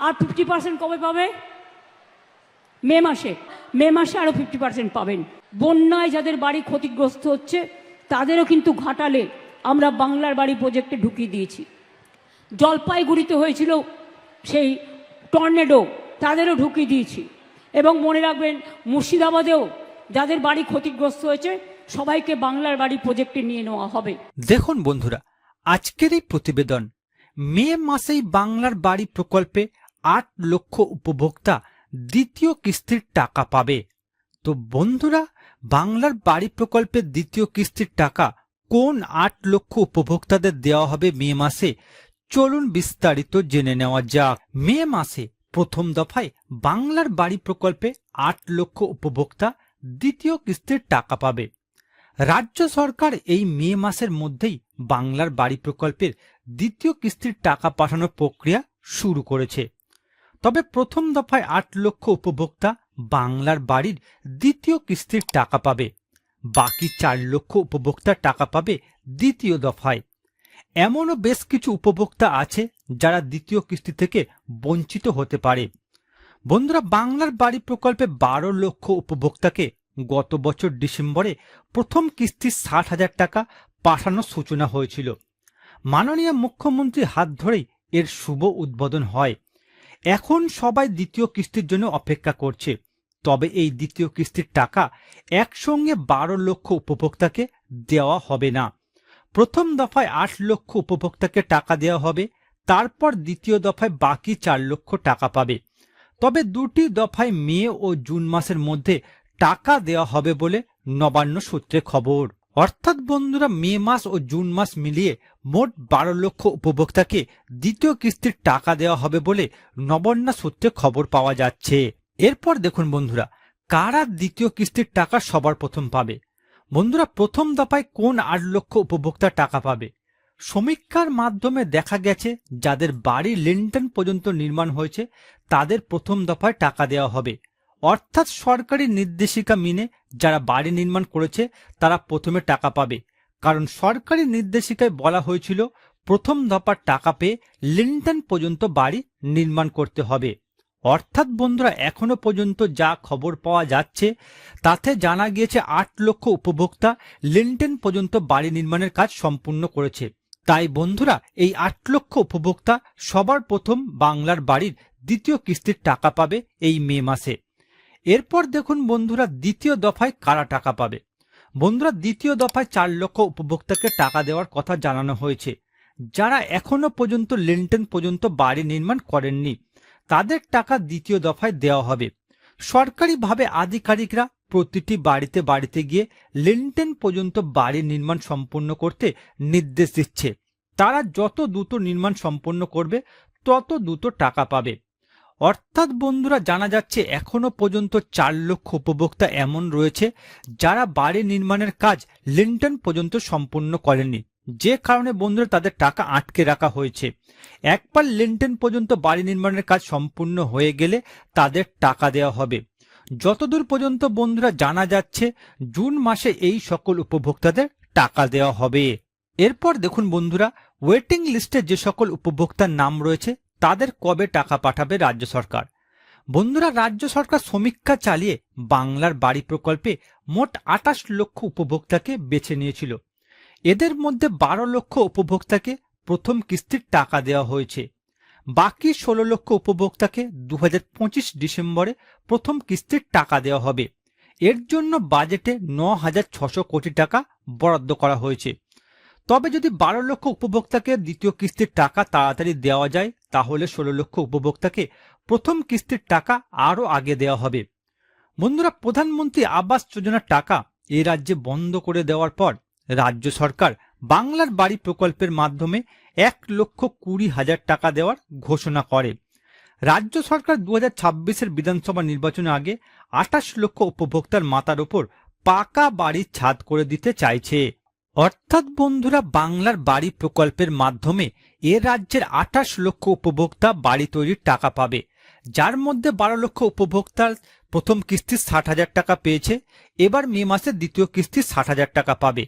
আর fifty percent কবে পাবে? মে মাসে। মে মাসে আরও ফিফটি পার্সেন্ট পাবেন। বন্যায় যাদের বাড়ি ক্ষতিগ্রস্ত হচ্ছে, তাদেরও কিন্তু ঘাটালে আমরা বাংলার বাড়ি প্রজেক্টে ঢুকিয়ে দিয়েছি। জলপাইগুড়িতে হয়েছিল সেই টর্নেডো তাদেরও ঢুকিয়ে দিয়েছি। এবং মনে রাখবেন, মুর্শিদাবাদেও যাদের বাড়ি ক্ষতিগ্রস্ত হয়েছে, সবাইকে বাংলার বাড়ি প্রজেক্টে নিয়ে নেওয়া হবে। দেখুন বন্ধুরা, আজকের এই প্রতিবেদন মে মাসেই বাংলার বাড়ি প্রকল্পে আট লক্ষ উপভোক্তা দ্বিতীয় কিস্তির টাকা পাবে। তো বন্ধুরা, বাংলার বাড়ি প্রকল্পের দ্বিতীয় কিস্তির টাকা কোন আট লক্ষ উপভোক্তাদের দেওয়া হবে মে মাসে? চলুন বিস্তারিত জেনে নেওয়া যাক। মে মাসে প্রথম দফায় বাংলার বাড়ি প্রকল্পে আট লক্ষ উপভোক্তা দ্বিতীয় কিস্তির টাকা পাবে। রাজ্য সরকার এই মে মাসের মধ্যেই বাংলার বাড়ি প্রকল্পের দ্বিতীয় কিস্তির টাকা পাঠানোর প্রক্রিয়া শুরু করেছে। তবে প্রথম দফায় আট লক্ষ উপভোক্তা বাংলার বাড়ির দ্বিতীয় কিস্তির টাকা পাবে। বাকি চার লক্ষ উপভোক্তা টাকা পাবে দ্বিতীয় দফায়। এমনও বেশ কিছু উপভোক্তা আছে যারা দ্বিতীয় কিস্তি থেকে বঞ্চিত হতে পারে। বন্ধুরা, বাংলার বাড়ি প্রকল্পে বারো লক্ষ উপভোক্তাকে গত বছর ডিসেম্বরে প্রথম কিস্তির ষাট হাজার টাকা পাঠানোর সূচনা হয়েছিল। মাননীয় মুখ্যমন্ত্রী হাত ধরেই এর শুভ উদ্বোধন হয়। এখন সবাই দ্বিতীয় কিস্তির জন্য অপেক্ষা করছে। তবে এই দ্বিতীয় কিস্তির টাকা একসঙ্গে বারো লক্ষ উপভোক্তাকে দেওয়া হবে না। প্রথম দফায় আট লক্ষ উপভোক্তাকে টাকা দেওয়া হবে, তারপর দ্বিতীয় দফায় বাকি চার লক্ষ টাকা পাবে। তবে দুটি দফায় মে ও জুন মাসের মধ্যে টাকা দেওয়া হবে বলে নবান্ন সূত্রে খবর। অর্থাৎ বন্ধুরা, মে মাস ও জুন মাস মিলিয়ে মোট বারো লক্ষ উপভোক্তাকে দ্বিতীয় কিস্তির টাকা দেওয়া হবে বলে নবান্ন সূত্রে খবর পাওয়া যাচ্ছে। এরপর দেখুন বন্ধুরা, কারা দ্বিতীয় কিস্তির টাকা সবার প্রথম পাবে? বন্ধুরা, প্রথম দফায় কোন আট লক্ষ উপভোক্তা টাকা পাবে? সমীক্ষার মাধ্যমে দেখা গেছে, যাদের বাড়ি লিন্টন পর্যন্ত নির্মাণ হয়েছে, তাদের প্রথম দফায় টাকা দেওয়া হবে। অর্থাৎ সরকারি নির্দেশিকা মেনে যারা বাড়ি নির্মাণ করেছে, তারা প্রথমে টাকা পাবে। কারণ সরকারি নির্দেশিকায় বলা হয়েছিল, প্রথম দফার টাকা পেয়ে লিন্টন পর্যন্ত বাড়ি নির্মাণ করতে হবে। অর্থাৎ বন্ধুরা, এখনও পর্যন্ত যা খবর পাওয়া যাচ্ছে, তাতে জানা গিয়েছে আট লক্ষ উপভোক্তা লিন্টেন পর্যন্ত বাড়ি নির্মাণের কাজ সম্পূর্ণ করেছে। তাই বন্ধুরা, এই আট লক্ষ উপভোক্তা সবার প্রথম বাংলার বাড়ির দ্বিতীয় কিস্তির টাকা পাবে এই মে মাসে। এরপর দেখুন বন্ধুরা দ্বিতীয় দফায় কারা টাকা পাবে? বন্ধুরা দ্বিতীয় দফায় চার লক্ষ উপভোক্তাকে টাকা দেওয়ার কথা জানানো হয়েছে। যারা এখনও পর্যন্ত লিন্টন পর্যন্ত বাড়ি নির্মাণ করেননি, তাদের টাকা দ্বিতীয় দফায় দেওয়া হবে। সরকারিভাবে আধিকারিকরা প্রতিটি বাড়িতে বাড়িতে গিয়ে লিন্টেন পর্যন্ত বাড়ি নির্মাণ সম্পন্ন করতে নির্দেশ দিচ্ছে। তারা যত দ্রুত নির্মাণ সম্পন্ন করবে, তত দ্রুত টাকা পাবে। অর্থাৎ বন্ধুরা, জানা যাচ্ছে এখনও পর্যন্ত চার লক্ষ উপভোক্তা এমন রয়েছে যারা বাড়ি নির্মাণের কাজ লিন্টন পর্যন্ত সম্পূর্ণ করেনি যে কারণে বন্ধুরা, তাদের টাকা আটকে রাখা হয়েছে। একবার লিন্টন পর্যন্ত বাড়ি নির্মাণের কাজ সম্পূর্ণ হয়ে গেলে তাদের টাকা দেওয়া হবে। যতদূর পর্যন্ত বন্ধুরা, জানা যাচ্ছে জুন মাসে এই সকল উপভোক্তাদের টাকা দেওয়া হবে। এরপর দেখুন বন্ধুরা ওয়েটিং লিস্টে যে সকল উপভোক্তার নাম রয়েছে তাদের কবে টাকা পাঠাবে রাজ্য সরকার? বন্ধুরা, রাজ্য সরকার সমীক্ষা চালিয়ে বাংলার বাড়ি প্রকল্পে মোট আটাশ লক্ষ উপভোক্তাকে বেছে নিয়েছিল। এদের মধ্যে বারো লক্ষ উপভোক্তাকে প্রথম কিস্তির টাকা দেওয়া হয়েছে। বাকি ষোলো লক্ষ উপভোক্তাকে দু হাজার পঁচিশ ডিসেম্বরে প্রথম কিস্তির টাকা দেওয়া হবে। এর জন্য বাজেটে ন হাজার ছশো কোটি টাকা বরাদ্দ করা হয়েছে। তবে যদি বারো লক্ষ উপভোক্তাকে দ্বিতীয় কিস্তির টাকা তাড়াতাড়ি দেওয়া যায় তাহলে ষোলো লক্ষ উপভোক্তাকে প্রথম কিস্তির টাকা আরও আগে দেওয়া হবে। বন্ধুরা, প্রধানমন্ত্রী আবাস যোজনার টাকা এ রাজ্যে বন্ধ করে দেওয়ার পর রাজ্য সরকার বাংলার বাড়ি প্রকল্পের মাধ্যমে এক লক্ষ কুড়ি হাজার টাকা দেওয়ার ঘোষণা করে। রাজ্য সরকার দু হাজার বিধানসভা নির্বাচনের আগে আঠাশ লক্ষ উপভোক্তার মাতার ওপর পাকা বাড়ির ছাদ করে দিতে চাইছে। অর্থাৎ বন্ধুরা, বাংলার বাড়ি প্রকল্পের মাধ্যমে এ রাজ্যের আঠাশ লক্ষ উপভোক্তা বাড়ি তৈরির টাকা পাবে। যার মধ্যে বারো লক্ষ উপভোক্তার প্রথম কিস্তি ষাট হাজার টাকা পেয়েছে, এবার মে মাসে দ্বিতীয় কিস্তি ষাট হাজার টাকা পাবে।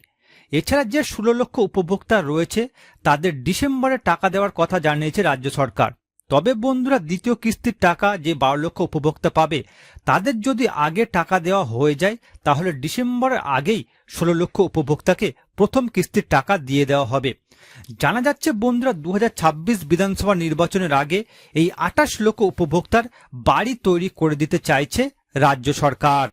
এছাড়া যে ষোলো লক্ষ উপভোক্তা রয়েছে, তাদের ডিসেম্বরে টাকা দেওয়ার কথা জানিয়েছে রাজ্য সরকার। তবে বন্ধুরা দ্বিতীয় কিস্তির টাকা যে বারো লক্ষ উপভোক্তা পাবে, তাদের যদি আগে টাকা দেওয়া হয়ে যায়, তাহলে ডিসেম্বরের আগেই ষোলো লক্ষ উপভোক্তাকে প্রথম কিস্তির টাকা দিয়ে দেওয়া হবে। জানা যাচ্ছে, বন্ধুরা দু হাজার ছাব্বিশ বিধানসভা নির্বাচনের আগে এই আটাশ লক্ষ উপভোক্তার বাড়ি তৈরি করে দিতে চাইছে রাজ্য সরকার।